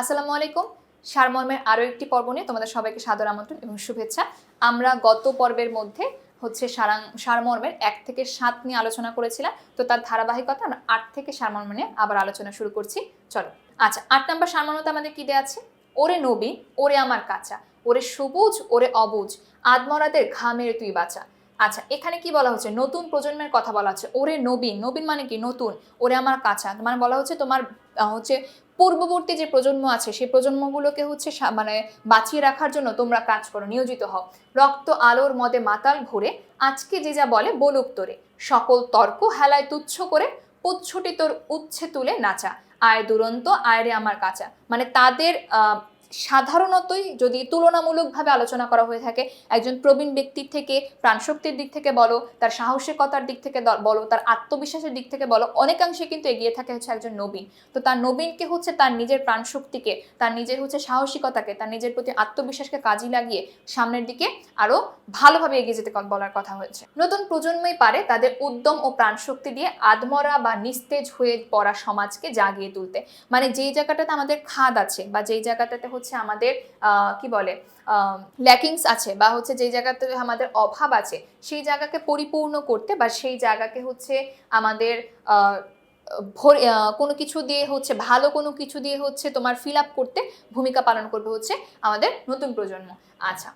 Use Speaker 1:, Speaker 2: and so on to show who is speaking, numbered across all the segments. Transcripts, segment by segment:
Speaker 1: আসসালামু আলাইকুম। সারমর্মের আরও একটি পর্ব নিয়ে তোমাদের সবাইকে সাদর আমন্ত্রণ এবং শুভেচ্ছা। আমরা গত পর্বের মধ্যে হচ্ছে সারাং, সারমর্মের এক থেকে সাত নিয়ে আলোচনা করেছিলাম। তো তার ধারাবাহিকতা আমরা আট থেকে সারমর্ম নিয়ে আবার আলোচনা শুরু করছি। চলো। আচ্ছা আট নম্বর সারমর্মতে আমাদের কী দেওয়া আছে? ওরে নবী, ওরে আমার কাঁচা, ওরে সবুজ, ওরে অবুজ, আদমরাদের ঘামের তুই বাঁচা। আচ্ছা এখানে কি বলা হচ্ছে? নতুন প্রজন্মের কথা বলা হচ্ছে। ওরে নবীন নবীন মানে কি? নতুন। ওরে আমার কাঁচা। মানে বলা হচ্ছে তোমার হচ্ছে পূর্ববর্তী যে প্রজন্ম আছে, সেই প্রজন্মগুলোকে হচ্ছে মানে বাঁচিয়ে রাখার জন্য তোমরা কাজ করো, নিয়োজিত হও। রক্ত আলোর মদে মাতাল ঘুরে আজকে যে যা বলে বলুক তোরে। সকল তর্ক হেলায় তুচ্ছ করে, পুচ্ছটি তোর উচ্ছে তুলে নাচা। আয় দুরন্ত, আয় রে আমার কাঁচা। মানে তাদের সাধারণতই যদি তুলনামূলকভাবে আলোচনা করা হয়ে থাকে, একজন প্রবীণ ব্যক্তির থেকে, প্রাণশক্তির দিক থেকে বলো, তার সাহসিকতার দিক থেকে বলো, তার আত্মবিশ্বাসের দিক থেকে বলো, অনেকাংশে কিন্তু এগিয়ে থাকে হচ্ছে একজন নবীন। তো তার নবীনকে হচ্ছে তার নিজের প্রাণশক্তিকে, তার নিজের হচ্ছে সাহসিকতাকে, তার নিজের প্রতি আত্মবিশ্বাসকে কাজে লাগিয়ে সামনের দিকে আরও ভালোভাবে এগিয়ে যেতে বলার কথা হয়েছে। নতুন প্রজন্মই পারে তাদের উদ্যম ও প্রাণশক্তি দিয়ে আদমরা বা নিস্তেজ হয়ে পড়া সমাজকে জাগিয়ে তুলতে। মানে যেই জায়গাটাতে আমাদের খাদ আছে বা যেই জায়গাটাতে হচ্ছে আমাদের কি বলে ল্যাকিংস আছে বা হচ্ছে যেই জায়গাতে আমাদের অভাব আছে, সেই জায়গাকে পরিপূর্ণ করতে বা সেই জায়গাকে হচ্ছে আমাদের ভরে কোনো কিছু দিয়ে হচ্ছে, ভালো কোনো কিছু দিয়ে হচ্ছে তোমার ফিল আপ করতে ভূমিকা পালন করবে হচ্ছে আমাদের নতুন প্রজন্ম। আচ্ছা।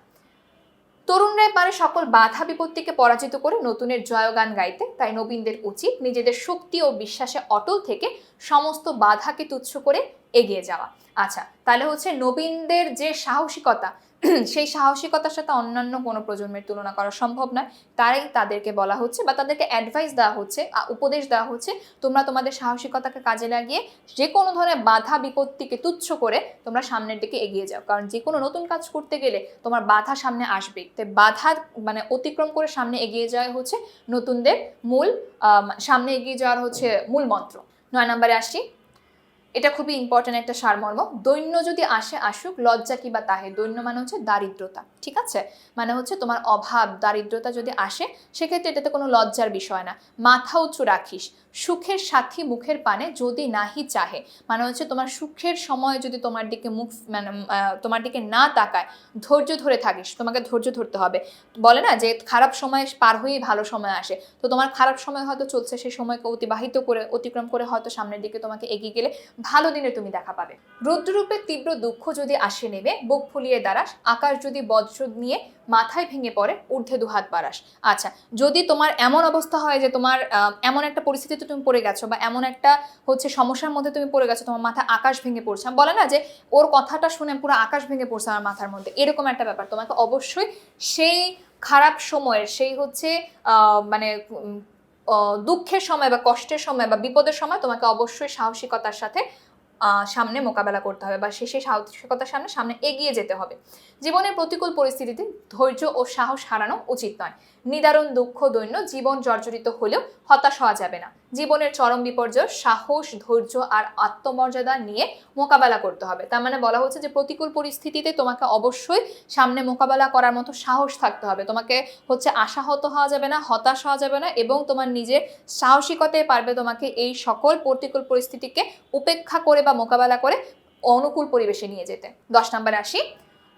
Speaker 1: তরুণরাই পারে সকল বাধা বিপত্তিকে পরাজিত করে নতুনের জয়গান গাইতে, তাই নবীনদের উচিত নিজেদের শক্তি ও বিশ্বাসে অটল থেকে সমস্ত বাধাকে তুচ্ছ করে এগিয়ে যাওয়া। আচ্ছা তাহলে হচ্ছে নবীনদের যে সাহসিকতা, সেই সাহসিকতার সাথে অন্যান্য কোনো প্রজন্মের তুলনা করা সম্ভব নয়। তাই তাদেরকে বলা হচ্ছে বা তাদেরকে অ্যাডভাইস দেওয়া হচ্ছে উপদেশ দেওয়া হচ্ছে, তোমরা তোমাদের সাহসিকতাকে কাজে লাগিয়ে যে কোনো ধরনের বাধা বিপত্তিকে তুচ্ছ করে তোমরা সামনের দিকে এগিয়ে যাও। কারণ যে কোনো নতুন কাজ করতে গেলে তোমার বাধা সামনে আসবেই। তাই বাধা মানে অতিক্রম করে সামনে এগিয়ে যাওয়া হচ্ছে নতুনদের মূল সামনে এগিয়ে যাওয়ার হচ্ছে মূল মন্ত্র। নয় নম্বরে আসছি। এটা খুবই ইম্পর্টেন্ট একটা সারমর্ম। দৈন্য যদি আসে, আসুক, লজ্জা কিবা তাহে? দৈন্য মানে হচ্ছে দারিদ্রতা, ঠিক আছে? মানে হচ্ছে তোমার অভাব, দারিদ্রতা যদি আসে, সেক্ষেত্রে এটাতে কোনো লজ্জার বিষয় না। মাথা উঁচু রাখিস। সুখের সাথী মুখের পানে যদি নাহি চাহে। মানে হচ্ছে তোমার সুখের সময় যদি তোমার দিকে মুখ মানে তোমার দিকে না তাকায়, ধৈর্য ধরে থাকিস, তোমাকে ধৈর্য ধরতে হবে। বলে না যে খারাপ সময় পার হয়েই ভালো সময় আসে। তো তোমার খারাপ সময় হয়তো চলছে, সেই সময়কে অতিবাহিত করে, অতিক্রম করে হয়তো সামনের দিকে তোমাকে এগিয়ে গেলে ভালো দিনে তুমি দেখা পাবে। রুদ্ররূপে তীব্র দুঃখ যদি আসে নেবে বুক ফুলিয়ে দাঁড়াস, আকাশ যদি বজ্র নিয়ে মাথায় ভেঙে পড়ে, ঊর্ধ্বে দুহাত বাড়াস। আচ্ছা যদি তোমার এমন অবস্থা হয় যে তোমার এমন একটা পরিস্থিতিতে তুমি পড়ে গেছো বা এমন একটা হচ্ছে সমস্যার মধ্যে তুমি পড়ে গেছো, তোমার মাথা আকাশ ভেঙে পড়ছে বলে না যে ওর কথাটা শুনে পুরো আকাশ ভেঙে পড়ছে আমার মাথার মধ্যে, এরকম একটা ব্যাপার। তোমাকে অবশ্যই সেই খারাপ সময়ের, সেই হচ্ছে মানে দুঃখের সময় বা কষ্টের সময় বা বিপদের সময় তোমাকে অবশ্যই সাহসিকতার সাথে সামনে মোকাবেলা করতে হবে বা শেষে সাহসিকতার সামনে সামনে এগিয়ে যেতে হবে। জীবনের প্রতিকূল পরিস্থিতিতে ধৈর্য ও সাহস হারানো উচিত নয়। নিদারুণ দুঃখ দৈন্য জীবন জর্জরিত হলেও হতাশ হওয়া যাবে না। জীবনের চরম বিপর্যয়, সাহস, ধৈর্য আর আত্মমর্যাদা নিয়ে মোকাবেলা করতে হবে। তার মানে বলা হচ্ছে যে প্রতিকূল পরিস্থিতিতে তোমাকে অবশ্যই সামনে মোকাবেলা করার মতো সাহস থাকতে হবে। তোমাকে হচ্ছে আশাহত হওয়া যাবে না, হতাশ হওয়া যাবে না এবং তোমার নিজের সাহসিকতায় পারবে তোমাকে এই সকল প্রতিকূল পরিস্থিতিকে উপেক্ষা করে বা মোকাবেলা করে অনুকূল পরিবেশে নিয়ে যেতে। দশ নম্বরে আসি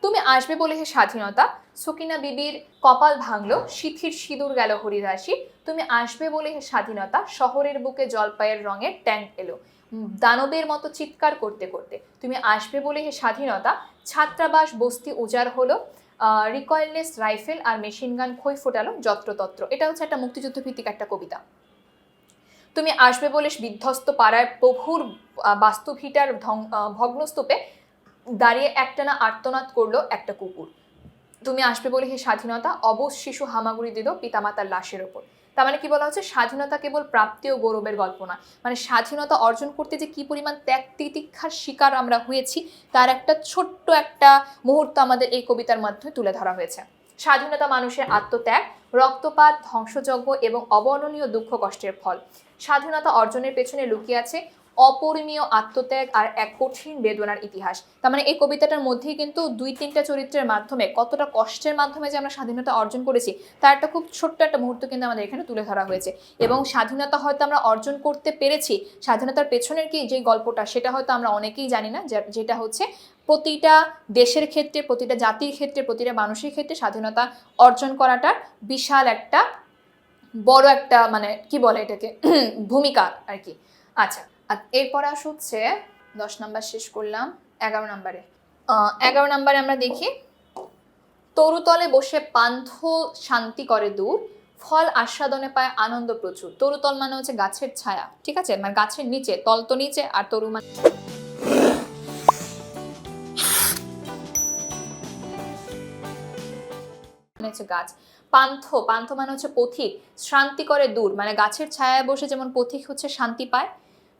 Speaker 1: তুমি আসবে বলে হে স্বাধীনতা। সুকিনা বিবির কপাল ভাঙলো, সিথির সিঁদুর গেল হরিদাসী। তুমি আসবে বলে হে স্বাধীনতা, শহরের বুকে জলপাইয়ের রঙের ট্যাঙ্ক এলো। দানবের মতো চিৎকার করতে করতে তুমি আসবে বলে হে স্বাধীনতা, ছাত্রাবাস, বস্তি উজাড় হলো রিকয়েললেস রাইফেল আর মেশিন গান খই ফোটালো, যত্রতত্র। এটা হচ্ছে একটা মুক্তিযুদ্ধ ভিত্তিক একটা কবিতা। তুমি আসবে বলে বিধ্বস্ত পাড়ায় প্রভুর বাস্তুভিটার ভগ্নস্তূপে দাঁড়িয়ে একটানা আর্তনাদ করল একটা কুকুর। তুমি আসবে বলে হে স্বাধীনতা, অবশ শিশু হামাগুড়ি দিল পিতামাতার লাশের ওপর। তার মানে কি বলা হচ্ছে? স্বাধীনতা কেবল প্রাপ্তি ও গৌরবের গল্প না। মানে স্বাধীনতা অর্জন করতে যে কি পরিমাণ ত্যাগ তিতিক্ষার শিকার আমরা হয়েছি, তার একটা ছোট্ট একটা মুহূর্ত আমাদের এই কবিতার মাধ্যমে তুলে ধরা হয়েছে। স্বাধীনতা মানুষের আত্মত্যাগ, রক্তপাত, ধ্বংসযজ্ঞ এবং অবর্ণনীয় দুঃখ কষ্টের ফল। স্বাধীনতা অর্জনের পেছনে লুকিয়ে আছে অপরিমীয় আত্মত্যাগ আর এক কঠিন বেদনার ইতিহাস। তার মানে এই কবিতাটার মধ্যেই কিন্তু দুই তিনটা চরিত্রের মাধ্যমে, কতটা কষ্টের মাধ্যমে যে আমরা স্বাধীনতা অর্জন করেছি, তার একটা খুব ছোট্ট একটা মুহূর্ত কিন্তু আমাদের এখানে তুলে ধরা হয়েছে। এবং স্বাধীনতা হয়তো আমরা অর্জন করতে পেরেছি, স্বাধীনতার পেছনের কি যে গল্পটা, সেটা হয়তো আমরা অনেকেই জানি না যেটা হচ্ছে প্রতিটা দেশের ক্ষেত্রে, প্রতিটা জাতির ক্ষেত্রে, প্রতিটা মানুষের ক্ষেত্রে স্বাধীনতা অর্জন করাটা বিশাল একটা বড় একটা মানে কি বলে এটাকে? ভূমিকা আর কি। আচ্ছা আর এরপরে আস হচ্ছে দশ নাম্বার শেষ করলাম এগারো নাম্বারে। এগারো নাম্বারে আমরা দেখি তরুতলে বসে পান্থ শান্তি করে দূর ফল আস্বাদনে পায় আনন্দ প্রচুর। তরুতল মানে হচ্ছে গাছের ছায়া ঠিক আছে? মানে গাছের নিচে তল তো নিচে আর তরু মানে মানে হচ্ছে গাছ। পান্থ পান্থ মানে হচ্ছে পথিক শান্তি করে দূর। মানে গাছের ছায়ায় বসে যেমন পথিক হচ্ছে শান্তি পায়।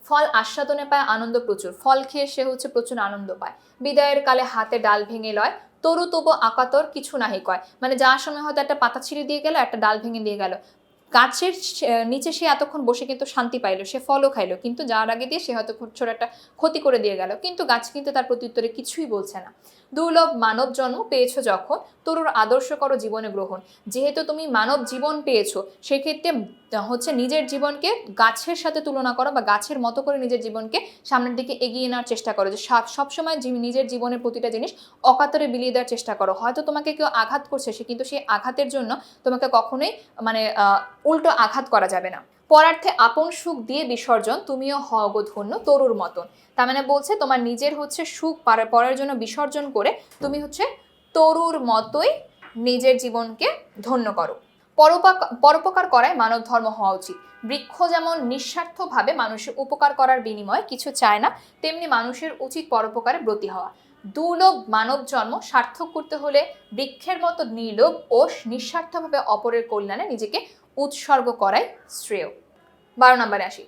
Speaker 1: ফল আস্বাদনে পায়, আনন্দ প্রচুর। ফল খেয়ে সে হচ্ছে প্রচুর আনন্দ পায়। বিদায়ের কালে হাতে ডাল ভেঙে লয়, তরু তবু আকাতর কিছু নাহি কয়। মানে যাওয়ার সময় হয়তো একটা পাতা ছিঁড়ে দিয়ে গেল, একটা ডাল ভেঙে দিয়ে গেল। গাছের নিচে সে এতক্ষণ বসে কিন্তু শান্তি পাইলো, সে ফলও খাইলো। কিন্তু যাওয়ার আগে দিয়ে সে হয়তো ছোট একটা ক্ষতি করে দিয়ে গেল। কিন্তু গাছ কিন্তু তার প্রত্যুত্তরে কিছুই বলছে না। দুর্লভ মানব জন্ম পেয়েছ যখন, তরুর আদর্শ করো জীবনে গ্রহণ। যেহেতু তুমি মানব জীবন পেয়েছ, সেক্ষেত্রে হচ্ছে নিজের জীবনকে গাছের সাথে তুলনা করো বা গাছের মতো করে নিজের জীবনকে সামনের দিকে এগিয়ে নেওয়ার চেষ্টা করো। যে সব- সবসময় নিজের জীবনের প্রতিটা জিনিস অকাতরে বিলিয়ে দেওয়ার চেষ্টা করো। হয়তো তোমাকে কেউ আঘাত করছে, সে কিন্তু সেই আঘাতের জন্য তোমাকে কখনোই মানে উল্টো আঘাত করা যাবে না। পরার্থে আপন সুখ দিয়ে বিসর্জন, তুমিও হও ধন্য, তরুর মতন। তার মানে বলছে তোমার নিজের হচ্ছে সুখ পার- পরের জন্য বিসর্জন করে তুমি হচ্ছে তরুর মতোই নিজের জীবনকে ধন্য করো। পরোপকার করায় মানব ধর্ম হওয়া উচিত। বৃক্ষ যেমন নিঃস্বার্থভাবে মানুষের উপকার করার বিনিময়ে কিছু চায় না, তেমনি মানুষের উচিত পরোপকারে ব্রতি হওয়া। দুলোভ মানব জন্ম সার্থক করতে হলে বৃক্ষের মতো নির্লোভ ও নিঃস্বার্থভাবে অপরের কল্যাণে নিজেকে উৎসর্গ করাই শ্রেয়। বারো নম্বরে আসি।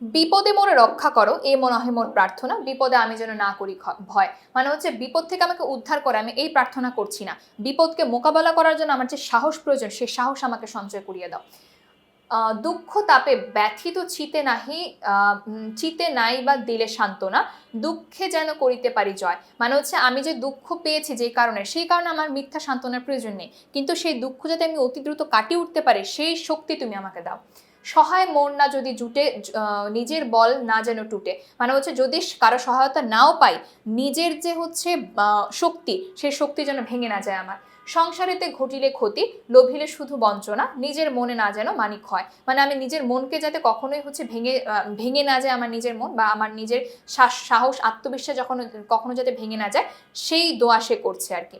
Speaker 1: বিপদে মোরে রক্ষা করো এ মনে হয় মোর প্রার্থনা। বিপদে আমি যেন না করি ভয়। মানে হচ্ছে বিপদ থেকে আমাকে উদ্ধার করে, আমি এই প্রার্থনা করছি না। বিপদকে মোকাবেলা করার জন্য আমার যে সাহস প্রয়োজন, সেই সাহস আমাকে সঞ্চয় করিয়ে দাও। দুঃখ তাপে ব্যথিত, চিতে নাহি চিতে নাই বা দিলে সান্ত্বনা দুঃখে যেন করিতে পারি জয়। মানে হচ্ছে আমি যে দুঃখ পেয়েছি যে কারণে, সেই কারণে আমার মিথ্যা সান্ত্বনার প্রয়োজন নেই। কিন্তু সেই দুঃখ যাতে আমি অতি দ্রুত কাটিয়ে উঠতে পারি, সেই শক্তি তুমি আমাকে দাও। সহায় মন না যদি জুটে নিজের বল না যেন টুটে। মানে হচ্ছে যদি কারও সহায়তা নাও পাই, নিজের যে হচ্ছে শক্তি, সেই শক্তি যেন ভেঙে না যায় আমার। সংসারেতে ঘটিলে ক্ষতি, লোভিলে শুধু বঞ্চনা, নিজের মনে না যেন মানিক হয়। মানে আমি নিজের মনকে যাতে কখনোই হচ্ছে ভেঙে ভেঙে না যায় আমার নিজের মন, বা আমার নিজের সাহস, আত্মবিশ্বাস যখন, কখনো যাতে ভেঙে না যায়, সেই দোয়া সে করছে আর কি।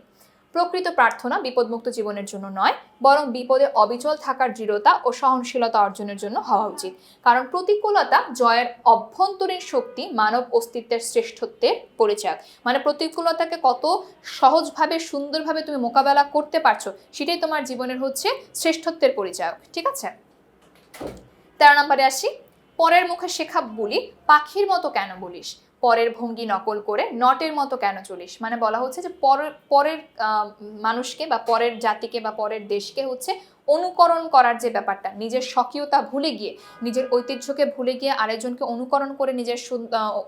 Speaker 1: প্রকৃত প্রার্থনা বিপদমুক্ত জীবনের জন্য নয়, বরং বিপদে অবিচল থাকার দৃঢ়তা ও সহনশীলতা অর্জনের জন্য হওয়া উচিত। কারণ প্রতিকূলতা জয়ের অভ্যন্তরীণ শক্তি মানব অস্তিত্বের শ্রেষ্ঠত্বের পরিচয় মানে প্রতিকূলতাকে কত সহজভাবে, সুন্দরভাবে তুমি মোকাবেলা করতে পারছ, সেটাই তোমার জীবনের হচ্ছে শ্রেষ্ঠত্বের পরিচয় ঠিক আছে? তেরো নম্বরে আসি। পরের মুখে শেখা বলি, পাখির মতো কেন বলিস? পরের ভঙ্গি নকল করে নটের মতো কেন চলিস? মানে বলা হচ্ছে যে পরের পরের মানুষকে বা পরের জাতিকে বা পরের দেশকে হচ্ছে অনুকরণ করার যে ব্যাপারটা, নিজের স্বকীয়তা ভুলে গিয়ে, নিজের ঐতিহ্যকে ভুলে গিয়ে আরেকজনকে অনুকরণ করে নিজের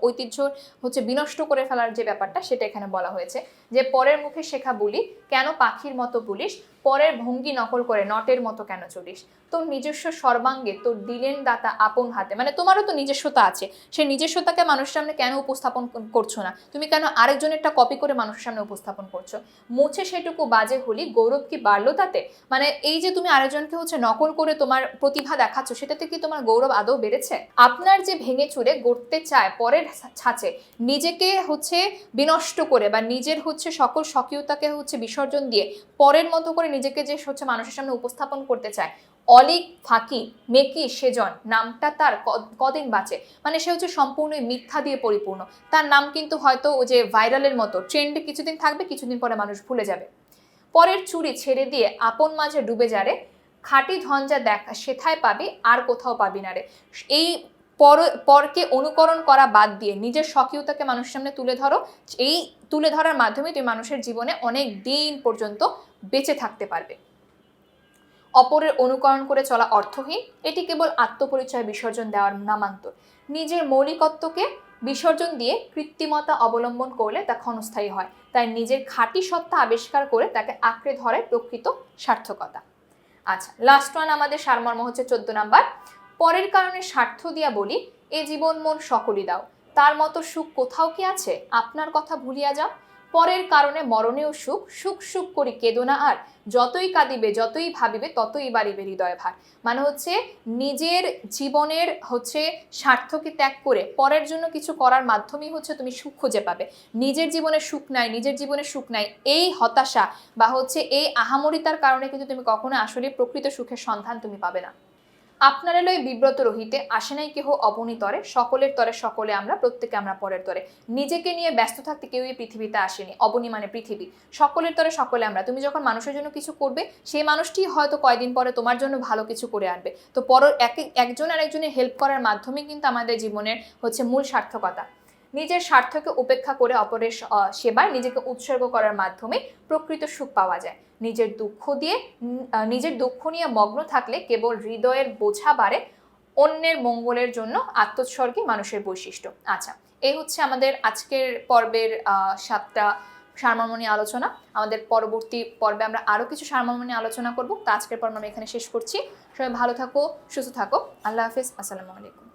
Speaker 1: ঐতিহ্য হচ্ছে বিনষ্ট করে ফেলার যে ব্যাপারটা, সেটা এখানে বলা হয়েছে। যে পরের মুখে শেখা বলি, কেন পাখির মতো বলিস? পরের ভঙ্গি নকল করে নটের মতো কেন চলিস? তোর নিজস্ব সর্বাঙ্গে, তোর দিলেন দাতা আপন হাতে মানে তোমারও তো নিজস্বতা আছে, সেই নিজস্বতাকে মানুষের সামনে কেন উপস্থাপন করছ না? তুমি কেন আরেকজনেরটা কপি করে মানুষের সামনে উপস্থাপন করছ? মুছে সেটুকু বাজে হলি গৌরব কি বাড়লো তাতে? মানে এই যে তুমি আরেকজনকে হচ্ছে নকল করে তোমার প্রতিভা দেখাচ্ছ, সেটাতে কি তোমার গৌরব আদৌ বেড়েছে? আপনার যে ভেঙে চুরে গড়তে চায়, পরের ছাঁচে নিজেকে হচ্ছে বিনষ্ট করে বা নিজের হচ্ছে সকল স্বকীয়তাকে হচ্ছে বিসর্জন দিয়ে পরের মতো করে নিজেকে যে হচ্ছে মানুষের সামনে উপস্থাপন করতে চায়, অলিক, ফাঁকি, মেকি, সেজন, নামটা তার কদিন বাঁচে। মানে সে হচ্ছে সম্পূর্ণ মিথ্যা দিয়ে পরিপূর্ণ। তার নাম কিন্তু হয়তো যে ভাইরালের মতো ট্রেন্ডে কিছুদিন থাকবে, কিছুদিন পরে মানুষ ভুলে যাবে। পরের চুরি ছেড়ে দিয়ে আপন মাঝে ডুবে যারে, খাঁটি যা দেখা, সেথায় পাবি, আর কোথাও পাবি না রে। এই পর, পরকে অনুকরণ করা বাদ দিয়ে নিজের স্বকীয়তাকে মানুষের সামনে তুলে ধরো, এই তুলে ধরার মাধ্যমে তুমি মানুষের জীবনে অনেক দিন পর্যন্ত বেঁচে থাকতে পারবে। অপরের অনুকরণ করে চলা অর্থহীন, এটি কেবল আত্মপরিচয় বিসর্জন দেওয়ার নামান্তর। নিজের মৌলিকত্বকে বিসর্জন দিয়ে কৃত্রিমতা অবলম্বন করলে তা ক্ষণস্থায়ী হয়। তাই নিজের খাঁটি সত্তা আবিষ্কার করে তাকে আঁকড়ে ধরে প্রকৃত সার্থকতা। আচ্ছা লাস্ট ওয়ান আমাদের সারমর্ম হচ্ছে চোদ্দ নাম্বার। পরের কারণে স্বার্থ দিয়া বলি, এ জীবন মন সকলই দাও। তার মতো সুখ কোথাও কি আছে? আপনার কথা ভুলিয়া যাও। পরের কারণে মরণেও সুখ সুখ সুখ করি কেদো না আর। যতই কাঁদিবে, যতই ভাবিবে, ততই বাড়িবে হৃদয় ভার। মানে হচ্ছে নিজের জীবনের হচ্ছে স্বার্থকে ত্যাগ করে পরের জন্য কিছু করার মাধ্যমেই হচ্ছে তুমি সুখ খুঁজে পাবে। নিজের জীবনে সুখ নাই, নিজের জীবনে সুখ নাই, এই হতাশা বা হচ্ছে এই আহামরিতার কারণে কিন্তু তুমি কখনো আসলে প্রকৃত সুখের সন্ধান তুমি পাবে না। আপনারা লই বিব্রত রহিতে, আসে নাই কেহ অবনীতরে সকলের তরে সকলে আমরা, প্রত্যেকে আমরা পরের তরে। নিজেকে নিয়ে ব্যস্ত থাকতে কেউ এই পৃথিবীতে আসেনি, অবনী মানে পৃথিবী। সকলের তরে সকলে আমরা। তুমি যখন মানুষের জন্য কিছু করবে, সেই মানুষটি হয়তো কয়দিন পরে তোমার জন্য ভালো কিছু করে আনবে। তো পর এক, একজন আর একজনের হেল্প করার মাধ্যমে কিন্তু আমাদের জীবনের হচ্ছে মূল সার্থকতা। নিজের স্বার্থকে উপেক্ষা করে অপরের সেবায় নিজেকে উৎসর্গ করার মাধ্যমে প্রকৃত সুখ পাওয়া যায়। নিজের দুঃখ দিয়ে নিজের দুঃখ নিয়ে মগ্ন থাকলে কেবল হৃদয়ের বোঝা বাড়ে অন্যের মঙ্গলের জন্য আত্মোৎসর্গই মানুষের বৈশিষ্ট্য। আচ্ছা এই হচ্ছে আমাদের আজকের পর্বের সাতটা সারমর্ম আলোচনা। আমাদের পরবর্তী পর্বে আমরা আরও কিছু সারমর্ম আলোচনা করব। তো আজকের পর্ব আমরা এখানে শেষ করছি। সবাই ভালো থাকো, সুস্থ থাকো। আল্লাহ হাফিজ। আসসালামু আলাইকুম।